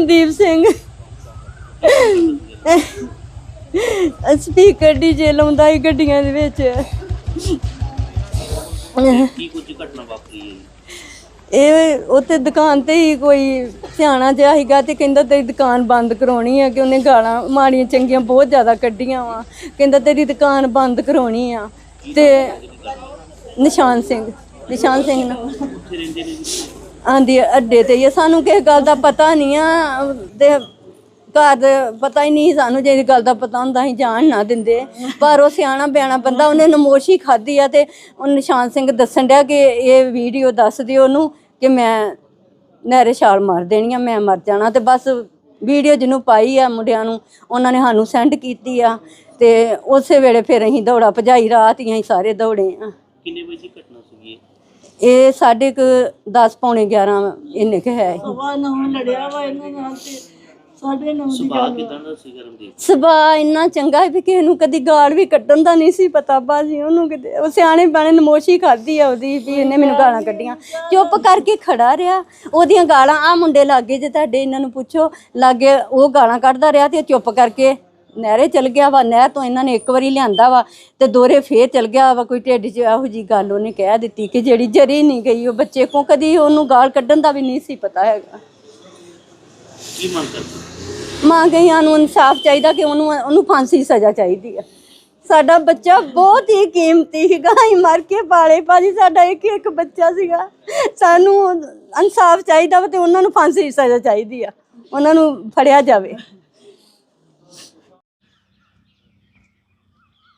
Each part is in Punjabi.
ਮਨਦੀਪ ਸਿੰਘ। ਸਪੀਕਰ ਡੀਜੇ ਲਾਉਂਦਾ ਹੀ ਗੱਡੀਆਂ ਦੇ ਵਿੱਚ। ਕੀ ਕੁਝ ਘਟਨਾ ਵਾਪਰੀ? ਇਹ ਉੱਥੇ ਦੁਕਾਨ ਤੇ ਹੀ ਕੋਈ ਸਿਆਣਾ ਜਿਹਾ ਸੀਗਾ ਤੇ ਕਹਿੰਦਾ ਤੇਰੀ ਦੁਕਾਨ ਬੰਦ ਕਰਾਉਣੀ ਆ ਕਿ ਉਹਨੇ ਗਾਲਾਂ ਮਾੜੀਆਂ ਚੰਗੀਆਂ ਬਹੁਤ ਜ਼ਿਆਦਾ ਕੱਢੀਆਂ ਵਾ। ਕਹਿੰਦਾ ਤੇਰੀ ਦੁਕਾਨ ਬੰਦ ਕਰਾਉਣੀ ਆ ਤੇ ਨਿਸ਼ਾਨ ਸਿੰਘ ਨਿਸ਼ਾਨ ਸਿੰਘ ਨਾ। ਆਂਦੀ ਅੱਡੇ ਤੇ ਹੀ ਆ। ਸਾਨੂੰ ਕਿਸੇ ਗੱਲ ਦਾ ਪਤਾ ਨਹੀਂ ਆ। ਤੇ ਘਰ ਦੇ ਪਤਾ ਹੀ ਨਹੀਂ ਸਾਨੂੰ, ਜੇ ਗੱਲ ਦਾ ਪਤਾ ਹੁੰਦਾ ਅਸੀਂ ਜਾਣ ਨਾ ਦਿੰਦੇ। ਪਰ ਉਹ ਸਿਆਣਾ ਬਿਆਣਾ ਬੰਦਾ ਉਹਨੇ ਨਮੋਸ਼ੀ ਖਾਧੀ ਆ ਤੇ ਉਹ ਨਿਸ਼ਾਨ ਸਿੰਘ ਦੱਸਣ ਡਿਆ ਕਿ ਇਹ ਵੀਡੀਓ ਦੱਸ ਦਿਓ ਉਹਨੂੰ ਕਿ ਮੈਂ ਨਹਿਰੇ ਛਾਲ ਮਾਰ ਦੇਣੀ ਆ, ਮੈਂ ਮਰ ਜਾਣਾ। ਤੇ ਬਸ ਵੀਡੀਓ ਜਿਹਨੂੰ ਪਾਈ ਆ ਮੁੰਡਿਆਂ ਨੂੰ, ਉਹਨਾਂ ਨੇ ਸਾਨੂੰ ਸੈਂਡ ਕੀਤੀ ਆ। ਤੇ ਉਸੇ ਵੇਲੇ ਫਿਰ ਅਸੀਂ ਦੌੜਾ ਭਜਾਈ, ਰਾਤ ਹੀ ਅਸੀਂ ਸਾਰੇ ਦੌੜੇ ਆ। ਕਿੰਨੇ ਵਜੇ ਇਹ? ਸਾਢੇ ਕੁ 10 ਪੌਣੇ 11 ਇੰਨੇ ਕੁ ਹੈ ਵਾ ਨਾ ਲੜਿਆ ਵਾ ਇਹਨਾਂ ਨਾਲ ਤੇ ਸਾਡੇ ਨਾਲ ਸੁਭਾਅ ਕਿਦਾਂ ਦਾ ਸੀ ਗਰਮਦੀਪ ਸੁਭਾਅ ਇੰਨਾ ਚੰਗਾ ਹੈ ਵੀ ਕਿਸੇ ਨੂੰ ਕਦੀ ਗਾਲ ਵੀ ਕੱਢਣ ਦਾ ਨਹੀਂ ਸੀ ਪਤਾ ਬਾਜੀ ਉਹਨੂੰ ਕਿਤੇ ਉਹ ਸਿਆਣੇ ਬਾਣੇ ਨਮੋਸ਼ੀ ਖਾਦੀ ਆ ਉਹਦੀ ਵੀ ਇਹਨੇ ਮੈਨੂੰ ਗਾਲਾਂ ਕੱਢੀਆਂ। ਚੁੱਪ ਕਰਕੇ ਖੜਾ ਰਿਹਾ ਉਹਦੀਆਂ ਗਾਲਾਂ ਆ ਮੁੰਡੇ ਲਾਗੇ ਜੇ ਤੁਹਾਡੇ ਇਹਨਾਂ ਨੂੰ ਪੁੱਛੋ ਲਾਗੇ ਉਹ ਗਾਲਾਂ ਕੱਢਦਾ ਰਿਹਾ ਤੇ ਚੁੱਪ ਕਰਕੇ ਨਹਿਰੇ ਚਲ ਗਿਆ ਵਾ ਨਹਿਰ ਤੋਂ ਇਹਨਾਂ ਨੇ ਇੱਕ ਵਾਰੀ ਲਿਆਂਦਾ ਵਾ ਤੇ ਦੋਰੇ ਫੇਰ ਚਲ ਗਿਆ ਵਾ ਕੋਈ ਢਿੱਡ 'ਚ ਇਹੋ ਜੀ ਗੱਲ ਉਹਨੇ ਕਹਿ ਦਿੱਤੀ ਕਿ ਜਿਹੜੀ ਜਰੀ ਨਹੀਂ ਗਈ ਉਹ ਬੱਚੇ ਕੋ ਕਦੀ ਉਹਨੂੰ ਗਾਲ ਕੱਢਣ ਦਾ ਵੀ ਨਹੀਂ ਸੀ ਪਤਾ ਹੈਗਾ। ਕੀ ਮੰਗ ਕਰਦੇ ਮਾਂ ਗਈਆਂ ਨੂੰ ਇਨਸਾਫ ਚਾਹੀਦਾ ਕਿ ਉਹਨੂੰ ਉਹਨੂੰ ਫਾਂਸੀ ਦੀ ਸਜ਼ਾ ਚਾਹੀਦੀ ਆ ਸਾਡਾ ਬੱਚਾ ਬਹੁਤ ਹੀ ਕੀਮਤੀ ਸੀਗਾ ਹੀ ਮਰ ਕੇ ਪਾਲੇ ਭਾਜੀ ਸਾਡਾ ਇੱਕ ਇੱਕ ਬੱਚਾ ਸੀਗਾ। ਸਾਨੂੰ ਇਨਸਾਫ ਚਾਹੀਦਾ ਵਾ ਤੇ ਉਹਨਾਂ ਨੂੰ ਫਾਂਸੀ ਦੀ ਸਜ਼ਾ ਚਾਹੀਦੀ ਆ ਉਹਨਾਂ ਨੂੰ ਫੜਿਆ ਜਾਵੇ।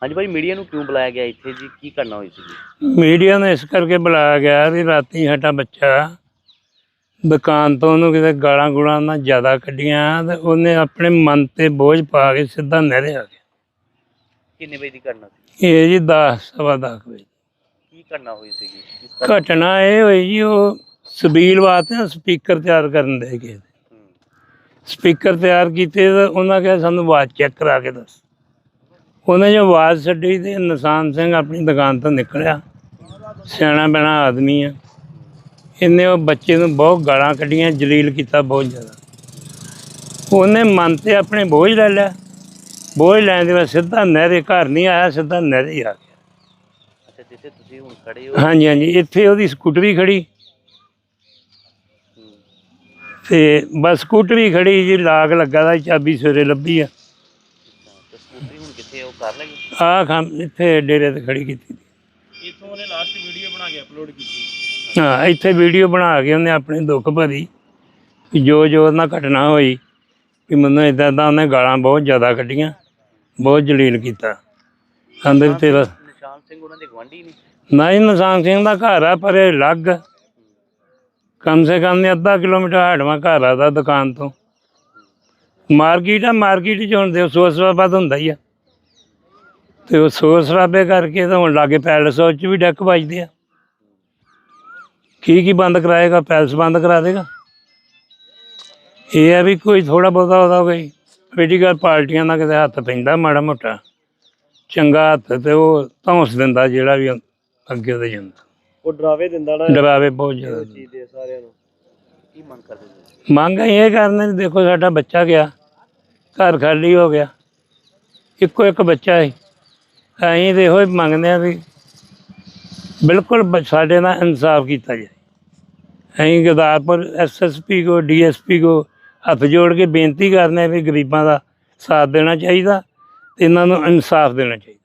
ਹਾਂਜੀ ਭਾਈ ਮੀਡੀਆ ਨੂੰ ਕਿਉਂ ਬੁਲਾਇਆ ਗਿਆ ਇੱਥੇ ਜੀ? ਕੀ ਕਰਨਾ ਹੋਈ ਸੀ ਮੀਡੀਆ ਨੇ ਇਸ ਕਰਕੇ ਬੁਲਾਇਆ ਗਿਆ ਵੀ ਰਾਤੀ ਸਾਡਾ ਬੱਚਾ ਦੁਕਾਨ ਤੋਂ ਉਹਨੂੰ ਕਿਤੇ ਗਾਲਾਂ ਗੁਲਾਂ ਨਾਲ ਜ਼ਿਆਦਾ ਕੱਢੀਆਂ ਤੇ ਉਹਨੇ ਆਪਣੇ ਮਨ ਤੇ ਬੋਝ ਪਾ ਕੇ ਸਿੱਧਾ ਨਹਿਰੇ ਆ ਗਿਆ। ਕਿੰਨੇ ਵਜੇ ਦੀ ਘਟਨਾ ਸੀ? ਇਹ ਜੀ 10 ਸਵਾ ਦਸ ਵਜੇ। ਕੀ ਘਟਨਾ ਹੋਈ ਸੀਗੀ ਘਟਨਾ ਇਹ ਹੋਈ ਜੀ ਉਹ ਸਬੀਲ ਵਾਸਤੇ ਸਪੀਕਰ ਤਿਆਰ ਕਰਨ ਦੇ ਗਏ। ਸਪੀਕਰ ਤਿਆਰ ਕੀਤੇ ਉਹਨਾਂ ਕਿਹਾ ਸਾਨੂੰ ਆਵਾਜ਼ ਚੈੱਕ ਕਰਾ ਕੇ ਦੱਸ। ਉਹਨੇ ਜੋ ਆਵਾਜ਼ ਛੱਡੀ ਤੇ ਨਿਸ਼ਾਨ ਸਿੰਘ ਆਪਣੀ ਦੁਕਾਨ ਤੋਂ ਨਿਕਲਿਆ। ਸਿਆਣਾ ਬਣਾ ਆਦਮੀ ਆ। ਇਹਨੇ ਉਹ ਬੱਚੇ ਨੂੰ ਬਹੁਤ ਗਾਲਾਂ ਕੱਢੀਆਂ ਜਲੀਲ ਕੀਤਾ ਬਹੁਤ ਜ਼ਿਆਦਾ। ਉਹਨੇ ਮਨ ਤੇ ਆਪਣੇ ਬੋਝ ਲੈ ਲਿਆ। ਬੋਝ ਲੈਣ ਦੇ ਬਾਅਦ ਸਿੱਧਾ ਨਹਿਰੇ ਘਰ ਨਹੀਂ ਆਇਆ ਸਿੱਧਾ ਨਹਿਰੇ ਆ ਗਿਆ। ਅੱਛਾ ਜਿੱਥੇ ਤੁਸੀਂ ਹੁਣ ਖੜੇ ਹੋ। ਹਾਂਜੀ ਹਾਂਜੀ ਇੱਥੇ ਉਹਦੀ ਸਕੂਟਰੀ ਖੜੀ। ਤੇ ਬਸ ਸਕੂਟਰੀ ਖੜੀ ਜੀ ਲਾਗ ਲੱਗਾ ਦਾ ਚਾਬੀ ਸਵੇਰੇ ਲੱਭੀ ਆ। ਸਕੂਟਰੀ ਹੁਣ ਕਿੱਥੇ ਹੈ? ਉਹ ਕਰ ਲਗੇ ਆ ਖਮ ਇੱਥੇ ਡੇਰੇ ਤੇ ਖੜੀ ਕੀਤੀ ਇਥੋਂ ਉਹਨੇ ਲਾਸਟ ਵੀਡੀਓ ਬਣਾ ਕੇ ਅਪਲੋਡ ਕੀਤੀ। ਹਾਂ ਇੱਥੇ ਵੀਡੀਓ ਬਣਾ ਕੇ ਉਹਨੇ ਆਪਣੇ ਦੁੱਖ ਭਰੀ ਕਿ ਜੋ ਜੋ ਉਹਨਾਂ ਘਟਨਾ ਹੋਈ ਕਿ ਮੈਨੂੰ ਇਦਾਂ ਦਾ ਉਹਨੇ ਗਾਲਾਂ ਬਹੁਤ ਜ਼ਿਆਦਾ ਕੱਢੀਆਂ ਬਹੁਤ ਜਲੀਲ ਕੀਤਾ। ਅੰਦਰ ਤੇਰਾ ਨਿਸ਼ਾਨ ਸਿੰਘ ਉਹਨਾਂ ਦੇ ਗਵਾਂਢੀ ਨੇ। ਨਹੀਂ ਨਿਸ਼ਾਨ ਸਿੰਘ ਦਾ ਘਰ ਆ ਪਰ ਇਹ ਲੱਗ ਕਮ ਸੇ ਕਮ ਨੇ ਅੱਧਾ ਕਿਲੋਮੀਟਰ ਹਟਵਾ ਘਰ ਆ ਦਾ ਦੁਕਾਨ ਤੋਂ। ਮਾਰਕੀਟ ਆ ਮਾਰਕੀਟ ਚ ਹੁਣ ਦੇ ਸੋਸ ਸਰਾਬਾ ਹੁੰਦਾ ਹੀ ਆ। ਤੇ ਉਹ ਸੋਸ ਸਰਾਬੇ ਕਰਕੇ ਤਾਂ ਹੁਣ ਲਾਗੇ ਪੈਲਸ ਉਹ 'ਚ ਵੀ ਡੈਕ ਵੱਜਦੇ ਆ। ਕੀ ਕੀ ਬੰਦ ਕਰਾਏਗਾ ਪੈਲਸ ਬੰਦ ਕਰਾ ਦੇਗਾ? ਇਹ ਆ ਵੀ ਕੋਈ ਥੋੜਾ ਬਹੁਤਾ ਉਹਦਾ ਕੋਈ ਪੋਲੀਟੀਕਲ ਪਾਰਟੀਆਂ ਦਾ ਕਿਤੇ ਹੱਥ ਪੈਂਦਾ ਮਾੜਾ ਮੋਟਾ। ਚੰਗਾ ਹੱਥ ਤੇ ਉਹ ਧੌਂਸ ਦਿੰਦਾ ਜਿਹੜਾ ਵੀ ਅੱਗੇ ਉਹਦੇ ਜਾਂਦਾ। ਉਹ ਡਰਾਵੇ ਦਿੰਦਾ ਨਾ। ਡਰਾਵੇ ਬਹੁਤ ਜ਼ਿਆਦਾ ਚੀਜ਼ ਦੇ ਸਾਰਿਆਂ ਨੂੰ। ਕੀ ਮੰਗ ਕਰਦੇ ਇਹ ਕਰਨੇ ਦੇਖੋ ਸਾਡਾ ਬੱਚਾ ਗਿਆ ਘਰ ਖਾਲੀ ਹੋ ਗਿਆ। ਇੱਕੋ ਇੱਕ ਬੱਚਾ ਹੈ। ਅਸੀਂ ਤੇ ਇਹੋ ਹੀ ਮੰਗਦੇ ਆ ਵੀ ਬਿਲਕੁਲ ਬ- ਸਾਡੇ ਨਾਲ ਇਨਸਾਫ ਕੀਤਾ ਜਾਏ। ਅਸੀਂ ਗੁਰਦਾਸਪੁਰ ਐਸਐਸਪੀ ਕੋ ਡੀਐਸਪੀ ਕੋ ਹੱਥ ਜੋੜ ਕੇ ਬੇਨਤੀ ਕਰਦੇ ਕਰਨੇ ਵੀ ਗਰੀਬਾਂ ਦਾ ਸਾਥ ਦੇਣਾ ਚਾਹੀਦਾ ਤੇ ਇਹਨਾਂ ਨੂੰ ਇਨਸਾਫ ਦੇਣਾ ਚਾਹੀਦਾ।